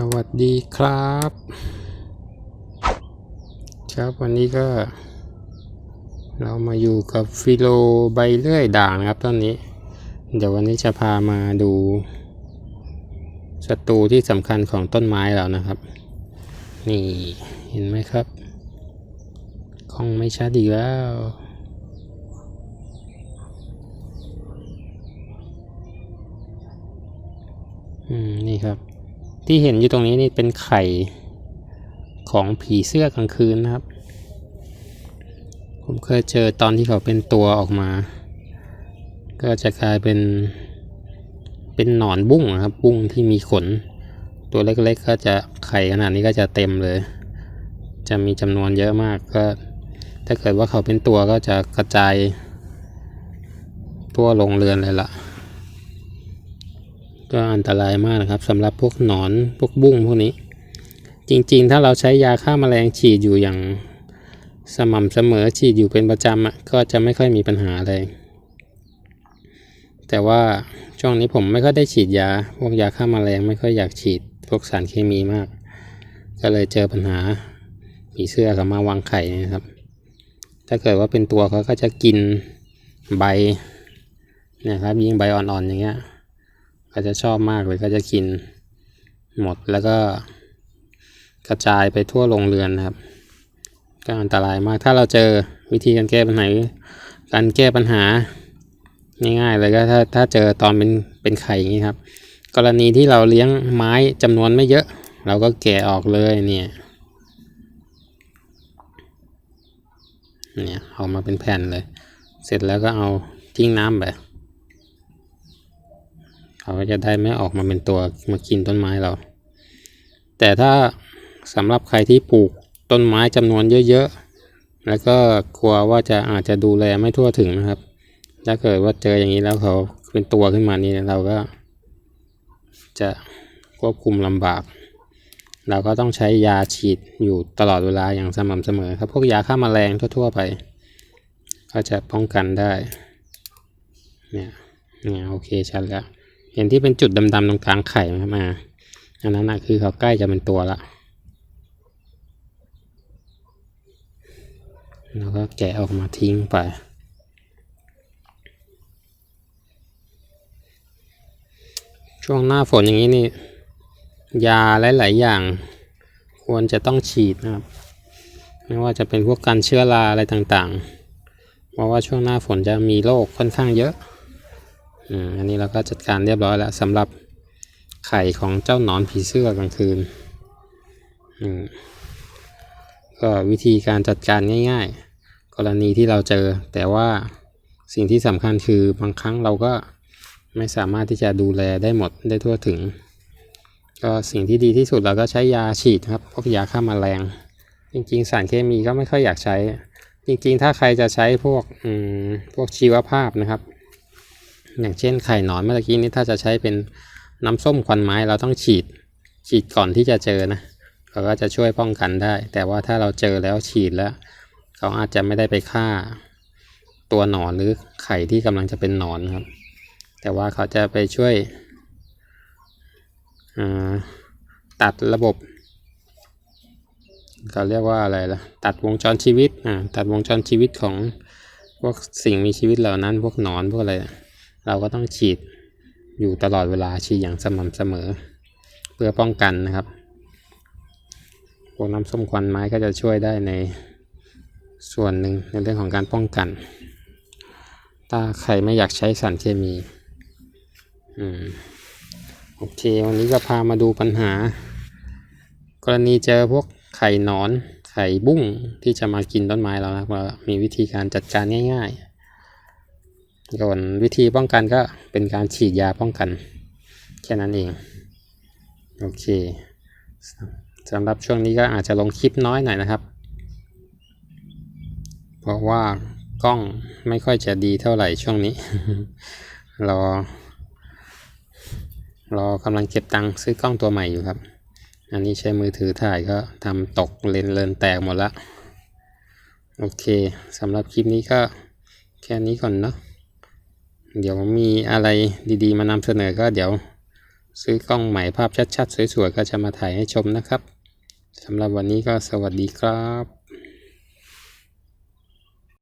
สวัสดีครับ ครับวันนี้ก็ เรามาอยู่กับฟิโลใบเลื่อยด่างนะครับต้นนี้ เดี๋ยววันนี้จะพามาดูศัตรูที่สำคัญของต้นไม้เรานะครับ นี่เห็นไหมครับคงไม่ชัดอีกแล้วอืม นี่ครับ ที่เห็นอยู่ตรงนี้นี่เป็นไข่ของผีเสื้อกลางคืนนะครับ ผมเคยเจอตอนที่เขาเป็นตัวออกมา ก็จะกลายเป็นเป็นหนอนบุ้งนะครับ บุ้งที่มีขน ตัวเล็กๆก็จะไข่ขนาดนี้ก็จะเต็มเลย จะมีจำนวนเยอะมากก็ ถ้าเกิดว่าเขาเป็นตัวก็จะกระจายทั่วโรงเรือนเลยล่ะ ก็อันตรายมากนะครับสำหรับพวกหนอนพวกบุ้งพวกนี้ จริงๆ ถ้าเราใช้ยาฆ่าแมลงฉีดอยู่อย่างสม่ำเสมอฉีดอยู่เป็นประจำอะก็จะไม่ค่อยมีปัญหาอะไรแต่ว่าช่วงนี้ผมไม่ค่อยได้ฉีดยา พวกยาฆ่าแมลงไม่ค่อยอยากฉีด พวกสารเคมีมาก ก็เลยเจอปัญหาผีเสื้อกับมาวางไข่นะครับ ถ้าเกิดว่าเป็นตัวเขาก็จะกินใบเนะครับ ยิ่งใบอ่อนๆอย่างเงี้ย ก็จะชอบมากเลยก็จะกินหมดแล้วก็กระจายไปทั่วโรงเรือนนะครับ ก็อันตรายมากถ้าเราเจอวิธีการแก้ปัญหาการแก้ปัญหาง่ายๆเลยก็ถ้าถ้าเจอตอนเป็นเป็นไข่อย่างนี้ครับ กรณีที่เราเลี้ยงไม้จำนวนไม่เยอะ เราก็แกะออกเลยเนี่ยเนี่ยออกมาเป็นแผ่นเลย เสร็จแล้วก็เอาทิ้งน้ำไป เขาก็จะได้ไม่ออกมาเป็นตัวมากินต้นไม้เรา แต่ถ้าสำหรับใครที่ปลูกต้นไม้จำนวนเยอะๆ แล้วก็กลัวว่าจะอาจจะดูแลไม่ทั่วถึงนะครับ ถ้าเกิดว่าเจออย่างนี้แล้วเขาเป็นตัวขึ้นมานี่เราก็ จะควบคุมลำบาก เราก็ต้องใช้ยาฉีดอยู่ตลอดเวลาอย่างสม่ำเสมอครับ พวกยาฆ่ามาแมลงทั่วๆไป ก็จะป้องกันได้ เนี่ย เนี่ยโอเคชัดแล้ว เห็นที่เป็นจุดดำๆตรงกลางไข่ไหมมาอันนั้นนะคือเขาใกล้จะเป็นตัวละแล้วก็แกะออกมาทิ้งไปช่วงหน้าฝนอย่างนี้นี่ ยาหลาย ๆ อย่าง ควรจะต้องฉีดนะครับ ไม่ว่าจะเป็นพวกกันเชื้อราอะไรต่างๆ เพราะว่าช่วงหน้าฝนจะมีโรคค่อนข้างเยอะ อันนี้เราก็จัดการเรียบร้อยแล้วสำหรับไข่ของเจ้าหนอนผีเสื้อกลางคืนก็วิธีการจัดการง่ายๆ กรณีที่เราเจอ แต่ว่าสิ่งที่สำคัญคือบางครั้งเราก็ไม่สามารถที่จะดูแลได้หมดได้ทั่วถึง ก็สิ่งที่ดีที่สุดเราก็ใช้ยาฉีดครับพวกยาฆ่าแมลง จริงๆ สารเคมีก็ไม่ค่อยอยากใช้ จริงๆ ถ้าใครจะใช้พวกพวกชีวภาพนะครับ อย่างเช่นไข่หนอนเมื่อกี้นี้ถ้าจะใช้เป็นน้ำส้มควันไม้เราต้องฉีด ฉีดก่อนที่จะเจอนะเขาก็จะช่วยป้องกันได้ แต่ว่าถ้าเราเจอแล้วฉีดแล้ว เขาอาจจะไม่ได้ไปฆ่า ตัวหนอนหรือไข่ที่กำลังจะเป็นหนอนครับ แต่ว่าเขาจะไปช่วยตัดระบบเขาเรียกว่าอะไรล่ะ ตัดวงจรชีวิตอ่าตัดวงจรชีวิตของพวกสิ่งมีชีวิตเหล่านั้น พวกหนอนพวกอะไร เราก็ต้องฉีดอยู่ตลอดเวลาฉีดอย่างสม่ำเสมอ เพื่อป้องกันนะครับพวกน้ำส้มควันไม้ก็จะช่วยได้ในส่วนหนึ่งในเรื่องของการป้องกัน ถ้าใครไม่อยากใช้สารเคมีอืมโอเค วันนี้ก็พามาดูปัญหา กรณีเจอพวกไข่หนอน ไข่บุ้งที่จะมากินต้นไม้เรานะว่ามีวิธีการจัดการง่าย ๆ ส่วนวิธีป้องกันก็เป็นการฉีดยาป้องกัน แค่นั้นเอง โอเคสำหรับช่วงนี้ก็อาจจะลงคลิปน้อยหน่อยนะครับ เพราะว่ากล้องไม่ค่อยจะดีเท่าไหร่ช่วงนี้ รอ รอกำลังเก็บตังค์ซื้อกล้องตัวใหม่อยู่ครับ อันนี้ใช้มือถือถ่ายก็ทำตกเลนเลนแตกหมดละ โอเคสำหรับคลิปนี้ก็แค่นี้ก่อนเนาะ เดี๋ยวมีอะไรดีๆ มานำเสนอก็เดี๋ยวซื้อกล้องใหม่ภาพชัดๆ สวยๆ ก็จะมาถ่ายให้ชมนะครับสำหรับวันนี้ก็สวัสดีครับ